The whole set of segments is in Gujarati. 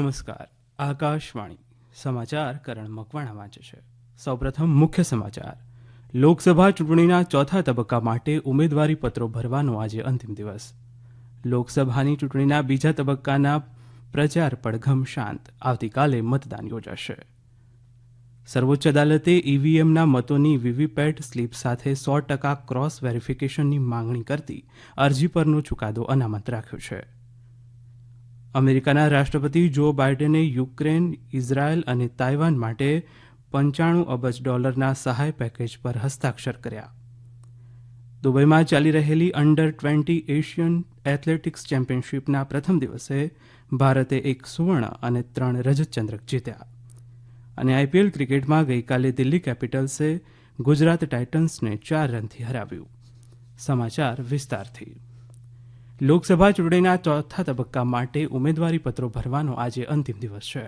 નમસ્કાર. આકાશવાણી. સમાચાર કરણ મકવાણા વાંચે છે. સૌપ્રથમ મુખ્ય સમાચાર. લોકસભા ચૂંટણીના ચોથા તબક્કા માટે ઉમેદવારી પત્રો ભરવાનો આજે અંતિમ દિવસ. લોકસભાની ચૂંટણીના બીજા તબક્કાના પ્રચાર પડઘમ શાંત. આવતીકાલે મતદાન યોજાશે. સર્વોચ્ચ અદાલતે ઈવીએમના મતોની વીવીપેટ સ્લીપ સાથે સો ટકા ક્રોસ વેરિફિકેશનની માંગણી કરતી અરજી પરનો ચુકાદો અનામત રાખ્યો છે. અમેરિકાના રાષ્ટ્રપતિ જો બાઇડેને યુક્રેન, ઇઝરાયલ અને તાઇવાન માટે પંચાણું અબજ ડોલરના સહાય પેકેજ પર હસ્તાક્ષર કર્યા. દુબઈમાં ચાલી રહેલી અંડર ટ્વેન્ટી એશિયન એથ્લેટિક્સ ચેમ્પિયનશિપના પ્રથમ દિવસે ભારતે એક સુવર્ણ અને ત્રણ રજત ચંદ્રક જીત્યા. અને આઈપીએલ ક્રિકેટમાં ગઈકાલે દિલ્હી કેપિટલ્સે ગુજરાત ટાઇટન્સને ચાર રનથી હરાવ્યું. સમાચાર વિસ્તારથી. લોકસભા ચૂંટણીના ચોથા તબક્કા માટે ઉમેદવારી પત્રો ભરવાનો આજે અંતિમ દિવસ છે.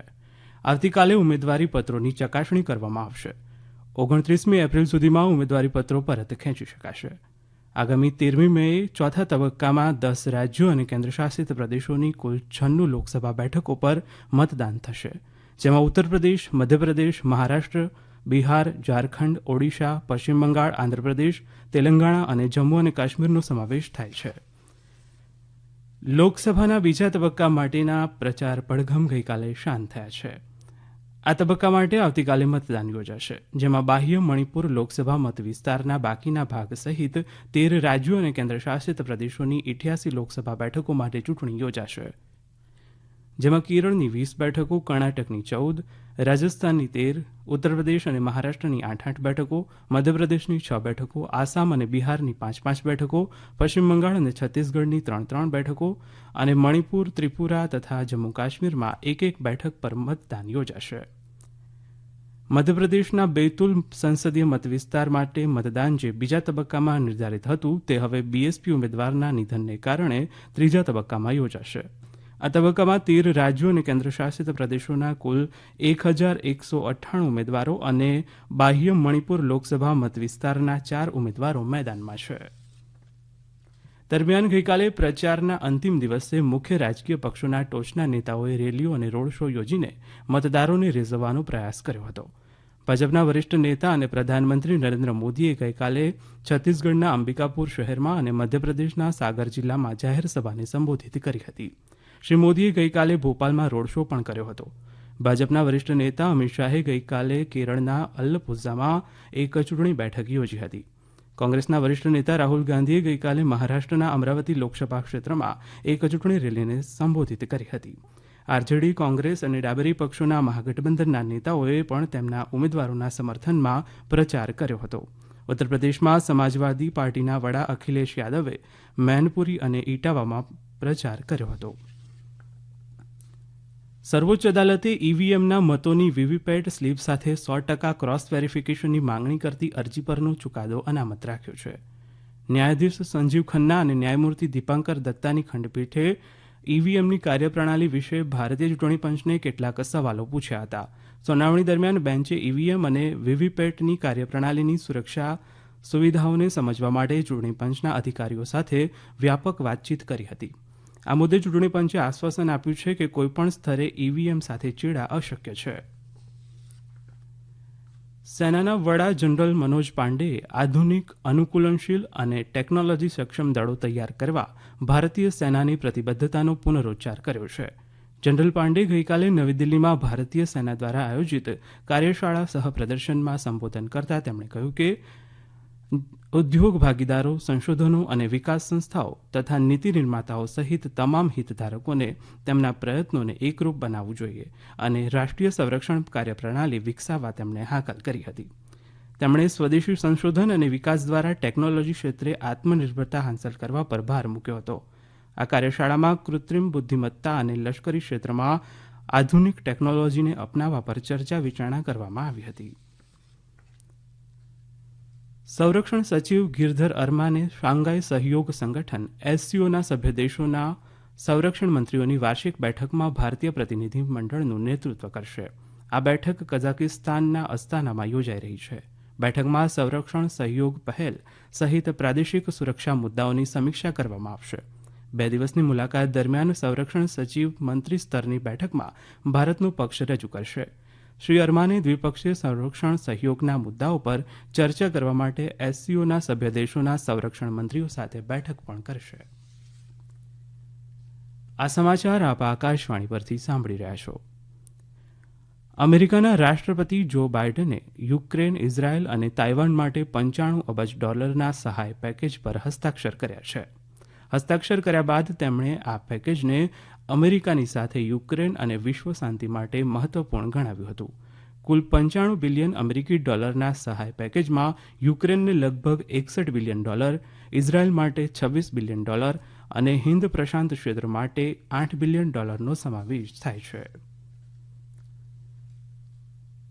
આવતીકાલે ઉમેદવારી પત્રોની ચકાસણી કરવામાં આવશે. ઓગણત્રીસમી એપ્રિલ સુધીમાં ઉમેદવારી પત્રો પરત ખેંચી શકાશે. આગામી તેરમી મેએ ચોથા તબક્કામાં દસ રાજ્યો અને કેન્દ્રશાસિત પ્રદેશોની કુલ છન્નું લોકસભા બેઠકો પર મતદાન થશે, જેમાં ઉત્તર પ્રદેશ મધ્યપ્રદેશ, મહારાષ્ટ્ર, બિહાર, ઝારખંડ, ઓડિશા, પશ્ચિમ બંગાળ, આંધ્રપ્રદેશ, તેલંગાણા અને જમ્મુ અને કાશ્મીરનો સમાવેશ થાય છે. લોકસભાના બીજા તબક્કા માટેના પ્રચાર પડઘમ ગઈકાલે શાંત થયા છે. આ તબક્કા માટે આવતીકાલે મતદાન યોજાશે, જેમાં બાહ્ય મણિપુર લોકસભા મત વિસ્તારના બાકીના ભાગ સહિત તેર રાજ્યો અને કેન્દ્રશાસિત પ્રદેશોની ઇઠ્યાસી લોકસભા બેઠકો માટે ચૂંટણી યોજાશે. જેમાં કેરળની વીસ બેઠકો, કર્ણાટકની ચૌદ, રાજસ્થાનની તેર, ઉત્તરપ્રદેશ અને મહારાષ્ટ્રની આઠ આઠ બેઠકો, મધ્યપ્રદેશની છ બેઠકો, આસામ અને બિહારની પાંચ પાંચ બેઠકો, પશ્ચિમ બંગાળ અને છત્તીસગઢની ત્રણ ત્રણ બેઠકો અને મણિપુર, ત્રિપુરા તથા જમ્મુ કાશ્મીરમાં એક એક બેઠક પર મતદાન યોજાશે. મધ્યપ્રદેશના બેતુલ સંસદીય મતવિસ્તાર માટે મતદાન જે બીજા તબક્કામાં નિર્ધારિત હતું, તે હવે બીએસપી ઉમેદવારના નિધનને કારણે ત્રીજા તબક્કામાં યોજાશે. આ તબક્કામાં તેર રાજ્યો અને કેન્દ્રશાસિત પ્રદેશોના કુલ એક હજાર એકસો અઠ્ઠાણું ઉમેદવારો અને બાહ્ય મણિપુર લોકસભા મતવિસ્તારના ચાર ઉમેદવારો મેદાનમાં છે. દરમિયાન ગઈકાલે પ્રચારના અંતિમ દિવસે મુખ્ય રાજકીય પક્ષોના ટોચના નેતાઓએ રેલીઓ અને રોડ શો યોજીને મતદારોને રીઝવવાનો પ્રયાસ કર્યો હતો. ભાજપના વરિષ્ઠ નેતા અને પ્રધાનમંત્રી નરેન્દ્ર મોદીએ ગઈકાલે છત્તીસગઢના અંબિકાપુર શહેરમાં અને મધ્યપ્રદેશના સાગર જિલ્લામાં જાહેર સભાને સંબોધિત કરી હતી. શ્રી મોદીએ ગઈકાલે ભોપાલમાં રોડ શો પણ કર્યો હતો. ભાજપના વરિષ્ઠ નેતા અમિત શાહે ગઈકાલે કેરળના અલ્લપુઝામાં એક ચૂંટણી બેઠક યોજી હતી. કોંગ્રેસના વરિષ્ઠ નેતા રાહુલ ગાંધીએ ગઈકાલે મહારાષ્ટ્રના અમરાવતી લોકસભા ક્ષેત્રમાં એક ચૂંટણી રેલીને સંબોધિત કરી હતી. આરજેડી કોંગ્રેસ અને ડાબેરી પક્ષોના મહાગઠબંધનના નેતાઓએ પણ તેમના ઉમેદવારોના સમર્થનમાં પ્રચાર કર્યો હતો. ઉત્તરપ્રદેશમાં સમાજવાદી પાર્ટીના વડા અખિલેશ યાદવે, મેનપુરી અને ઇટાવામાં પ્રચાર કર્યો હતો. સર્વોચ્ચ અદાલતે ઈવીએમના મતોની વીવીપેટ સ્લીપ સાથે સો ટકા ક્રોસ વેરિફિકેશનની માંગણી કરતી અરજી પરનો ચુકાદો અનામત રાખ્યો છે. ન્યાયાધીશ સંજીવ ખન્ના અને ન્યાયમૂર્તિ દીપાંકર દત્તાની ખંડપીઠે ઈવીએમની કાર્યપ્રણાલી વિશે ભારતીય ચૂંટણી પંચને કેટલાક સવાલો પૂછ્યા હતા. સુનાવણી દરમિયાન બેન્ચે ઈવીએમ અને વીવીપેટની કાર્યપ્રણાલીની સુરક્ષા સુવિધાઓને સમજવા માટે ચૂંટણી પંચના અધિકારીઓ સાથે વ્યાપક વાતચીત કરી હતી. આ મુદ્દે ચૂંટણી પંચે આશ્વાસન આપ્યું છે કે કોઈપણ સ્તરે ઈવીએમ સાથે ચેડા અશક્ય છે. સેનાના વડા જનરલ મનોજ પાંડેએ આધુનિક, અનુકૂલનશીલ અને ટેકનોલોજી સક્ષમ દળો તૈયાર કરવા ભારતીય સેનાની પ્રતિબદ્ધતાનો પુનરોચ્ચાર કર્યો છે. જનરલ પાંડે ગઈકાલે નવી દિલ્હીમાં ભારતીય સેના દ્વારા આયોજિત કાર્યશાળા સહ પ્રદર્શનમાં સંબોધન કરતા તેમણે કહ્યું કે ઉદ્યોગ ભાગીદારો, સંશોધનો અને વિકાસ સંસ્થાઓ તથા નીતિ નિર્માતાઓ સહિત તમામ હિતધારકોને તેમના પ્રયત્નોને એકરૂપ બનાવવું જોઈએ અને રાષ્ટ્રીય સંરક્ષણ કાર્યપ્રણાલી વિકસાવવા તેમણે હાકલ કરી હતી. તેમણે સ્વદેશી સંશોધન અને વિકાસ દ્વારા ટેકનોલોજી ક્ષેત્રે આત્મનિર્ભરતા હાંસલ કરવા પર ભાર મૂક્યો હતો. આ કાર્યશાળામાં કૃત્રિમ બુદ્ધિમત્તા અને લશ્કરી ક્ષેત્રમાં આધુનિક ટેકનોલોજીને અપનાવવા પર ચર્ચા વિચારણા કરવામાં આવી હતી. સંરક્ષણ સચિવ ગિરધર અરમાને શાંઘાઈ સહયોગ સંગઠન એસસીઓના સભ્ય દેશોના સંરક્ષણ મંત્રીઓની વાર્ષિક બેઠકમાં ભારતીય પ્રતિનિધિ મંડળનું નેતૃત્વ કરશે. આ બેઠક કઝાકિસ્તાનના અસ્તાનામાં યોજાઈ રહી છે. બેઠકમાં સંરક્ષણ સહયોગ પહેલ સહિત પ્રાદેશિક સુરક્ષા મુદ્દાઓની સમીક્ષા કરવામાં આવશે. બે દિવસની મુલાકાત દરમિયાન સંરક્ષણ સચિવ મંત્રી સ્તરની બેઠકમાં ભારતનું પક્ષ રજૂ કરશે. શ્રી અરમાને દ્વિપક્ષીય સંરક્ષણ સહયોગના મુદ્દાઓ પર ચર્ચા કરવા માટે એસસીઓના સભ્ય દેશોના સંરક્ષણ મંત્રીઓ સાથે બેઠક પણ કરશે. આ સમાચાર આપ આકાશવાણી પરથી સાંભળી રહ્યા છો. અમેરિકાના રાષ્ટ્રપતિ જો બાઇડને યુક્રેન, ઇઝરાયલ અને તાઇવાન માટે પંચાણું અબજ ડોલરના સહાય પેકેજ પર હસ્તાક્ષર કર્યા છે. હસ્તાક્ષર કર્યા બાદ તેમણે આ પેકેજને અમેરિકાની સાથે યુક્રેન અને વિશ્વ શાંતિ માટે મહત્વપૂર્ણ ગણાવ્યું હતું. કુલ પંચાણું બિલિયન અમેરિકી ડોલરના સહાય પેકેજમાં યુક્રેનને લગભગ એકસઠ બિલિયન ડોલર, ઇઝરાયલ માટે છવ્વીસ બિલિયન ડોલર અને હિન્દ પ્રશાંત ક્ષેત્ર માટે આઠ બિલિયન ડોલરનો સમાવેશ થાય છે.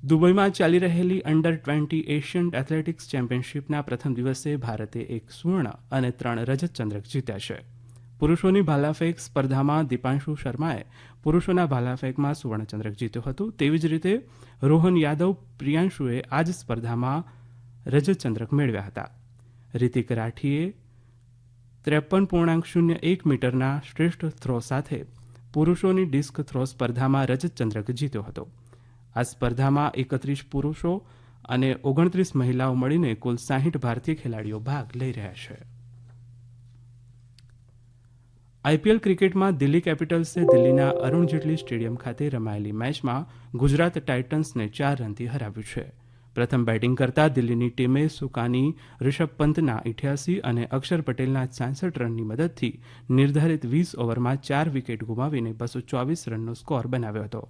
દુબઈમાં ચાલી રહેલી અંડર ટ્વેન્ટી એશિયન એથ્લેટિક્સ ચેમ્પિયનશિપના પ્રથમ દિવસે ભારતે એક સુવર્ણ અને ત્રણ રજત ચંદ્રક જીત્યા છે. પુરુષોની ભાલાફેંક સ્પર્ધામાં દીપાંશુ શર્માએ પુરુષોના ભાલાફેંકમાં સુવર્ણચંદ્રક જીત્યો હતો. તેવી જ રીતે રોહન યાદવ પ્રિયાંશુએ આ જ સ્પર્ધામાં રજત ચંદ્રક મેળવ્યા હતા. રિતિક રાઠીએ ત્રેપન પૂર્ણાંક શૂન્ય એક મીટરના શ્રેષ્ઠ થ્રો સાથે પુરુષોની ડિસ્ક થ્રો સ્પર્ધામાં રજત ચંદ્રક જીત્યો હતો. આ સ્પર્ધામાં એકત્રીસ પુરુષો અને ઓગણત્રીસ મહિલાઓ મળીને કુલ સાહીઠ ભારતીય ખેલાડીઓ ભાગ લઈ રહ્યા છે. આઈપીએલ ક્રિકેટમાં દિલ્હી કેપિટલ્સે દિલ્હીના અરુણ જેટલી સ્ટેડિયમ ખાતે રમાયેલી મેચમાં ગુજરાત ટાઇટન્સને ચાર રનથી હરાવ્યું છે. પ્રથમ બેટિંગ કરતા દિલ્હીની ટીમે સુકાની રિષભ પંતના ઇઠ્યાસી અને અક્ષર પટેલના છાસઠ રનની મદદથી નિર્ધારિત વીસ ઓવરમાં ચાર વિકેટ ગુમાવીને બસો ચોવીસ રનનો સ્કોર બનાવ્યો હતો.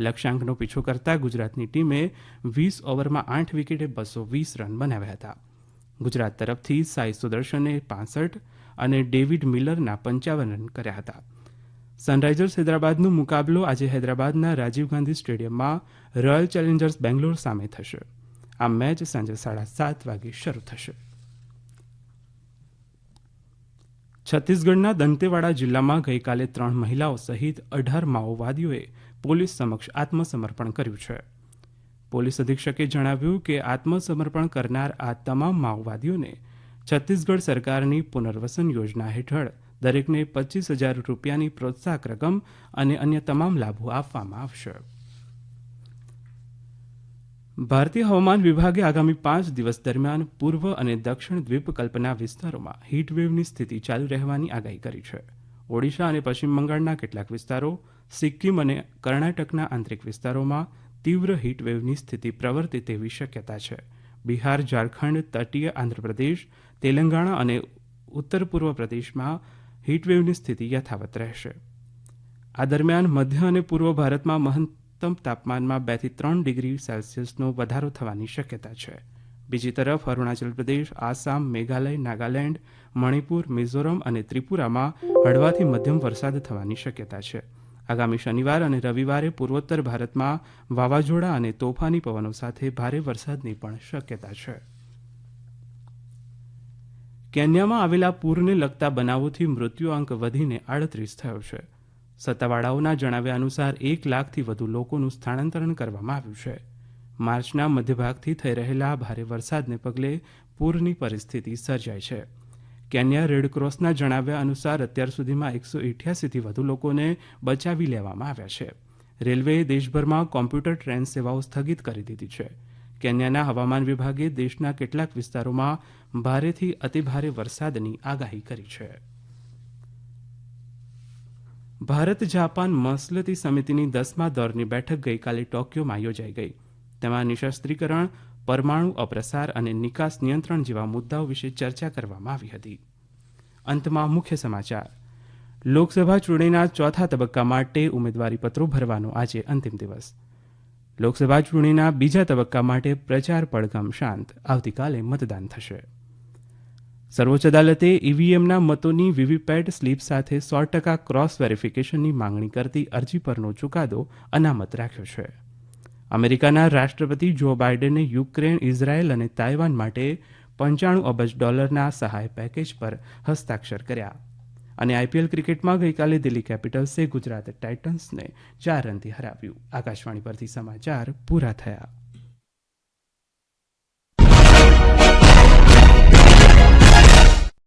લક્ષ્યાંકનો પીછો કરતા ગુજરાતની ટીમે વીસ ઓવરમાં આઠ વિકેટે બસો વીસ રન બનાવ્યા હતા. ગુજરાત તરફથી સાઈ સુદર્શને પાસઠ અને ડેવિડ મિલરના પંચાવન રન કર્યા હતા. સનરાઇઝર્સ હૈદરાબાદનો મુકાબલો આજે હૈદરાબાદના રાજીવ ગાંધી સ્ટેડિયમમાં રોયલ ચેલેન્જર્સ બેંગ્લોર સામે થશે. આ મેચ સાંજે સાડા સાત વાગે શરૂ થશે. છત્તીસગઢના દંતેવાડા જિલ્લામાં ગઈકાલે ત્રણ મહિલાઓ સહિત અઢાર માઓવાદીઓએ પોલીસ સમક્ષ આત્મસમર્પણ કર્યું છે. પોલીસ અધિક્ષકે જણાવ્યું કે આત્મસમર્પણ કરનાર આ તમામ માઓવાદીઓને છત્તીસગઢ સરકારની પુનર્વસન યોજના હેઠળ દરેકને પચીસ હજાર રૂપિયાની પ્રોત્સાહક રકમ અને અન્ય તમામ લાભો આપવામાં આવશે. ભારતીય હવામાન વિભાગે આગામી પાંચ દિવસ દરમિયાન પૂર્વ અને દક્ષિણ દ્વીપકલ્પના વિસ્તારોમાં હીટવેવની સ્થિતિ ચાલુ રહેવાની આગાહી કરી છે. ઓડિશા અને પશ્ચિમ બંગાળના કેટલાક વિસ્તારો, સિક્કિમ અને કર્ણાટકના આંતરિક વિસ્તારોમાં તીવ્ર હીટવેવની સ્થિતિ પ્રવર્તે તેવી શક્યતા છે. બિહાર, ઝારખંડ, તટીય આંધ્રપ્રદેશ, તેલંગાણા અને ઉત્તર પૂર્વ પ્રદેશમાં હીટવેવની સ્થિતિ યથાવત રહેશે. આ દરમિયાન મધ્ય અને પૂર્વ ભારતમાં મહંત મહત્તમ તાપમાનમાં બેથી ત્રણ ડિગ્રી સેલ્સિયસનો વધારો થવાની શક્યતા છે. બીજી તરફ અરુણાચલ પ્રદેશ, આસામ, મેઘાલય, નાગાલેન્ડ, મણિપુર, મિઝોરમ અને ત્રિપુરામાં હળવાથી મધ્યમ વરસાદ થવાની શક્યતા છે. આગામી શનિવાર અને રવિવારે પૂર્વોત્તર ભારતમાં વાવાઝોડા અને તોફાની પવનો સાથે ભારે વરસાદની પણ શક્યતા છે. કેન્યામાં આવેલા પૂરને લગતા બનાવોથી મૃત્યુ અંક વધીને આડત્રીસ થયો છે. સત્તાવાળાઓના જણાવ્યા અનુસાર એક લાખથી વધુ લોકોનું સ્થળાંતરણ કરવામાં આવ્યું છે. માર્ચના મધ્યભાગથી થઈ રહેલા ભારે વરસાદને પગલે પૂરની પરિસ્થિતિ સર્જાઈ છે. કેન્યા રેડક્રોસના જણાવ્યા અનુસાર અત્યાર સુધીમાં એકસો ઇઠ્યાસીથી વધુ લોકોને બચાવી લેવામાં આવ્યા છે. રેલવેએ દેશભરમાં કોમ્પ્યુટર ટ્રેન સેવાઓ સ્થગિત કરી દીધી છે. કેન્યાના હવામાન વિભાગે દેશના કેટલાક વિસ્તારોમાં ભારેથી અતિભારે વરસાદની આગાહી કરી છે. ભારત જાપાન મસલતી સમિતિની દસમા દોરની બેઠક ગઈકાલે ટોક્યોમાં યોજાઈ ગઈ. તેમાં નિશસ્ત્રીકરણ, પરમાણુ અપ્રસાર અને નિકાસ નિયંત્રણ જેવા મુદ્દાઓ વિશે ચર્ચા કરવામાં આવી હતી. અંતમાં મુખ્ય સમાચાર. લોકસભા ચૂંટણીના ચોથા તબક્કા માટે ઉમેદવારીપત્રો ભરવાનો આજે અંતિમ દિવસ. લોકસભા ચૂંટણીના બીજા તબક્કા માટે પ્રચાર પડઘમ શાંત. આવતીકાલે મતદાન થશે. સર્વોચ્ચ અદાલતે ઈવીએમના મતોની વીવીપેટ સ્લીપ સાથે સો ટકા ક્રોસ વેરિફિકેશનની માંગણી કરતી અરજી પરનો ચુકાદો અનામત રાખ્યો છે. અમેરિકાના રાષ્ટ્રપતિ જો બાઇડને યુક્રેન, ઇઝરાયેલ અને તાઇવાન માટે પંચાણું અબજ ડોલરના સહાય પેકેજ પર હસ્તાક્ષર કર્યા. અને આઈપીએલ ક્રિકેટમાં ગઈકાલે દિલ્હી કેપિટલ્સે ગુજરાત ટાઇટન્સને ચાર રનથી હરાવ્યું. આકાશવાણી પરથી સમાચાર પૂરા થયા.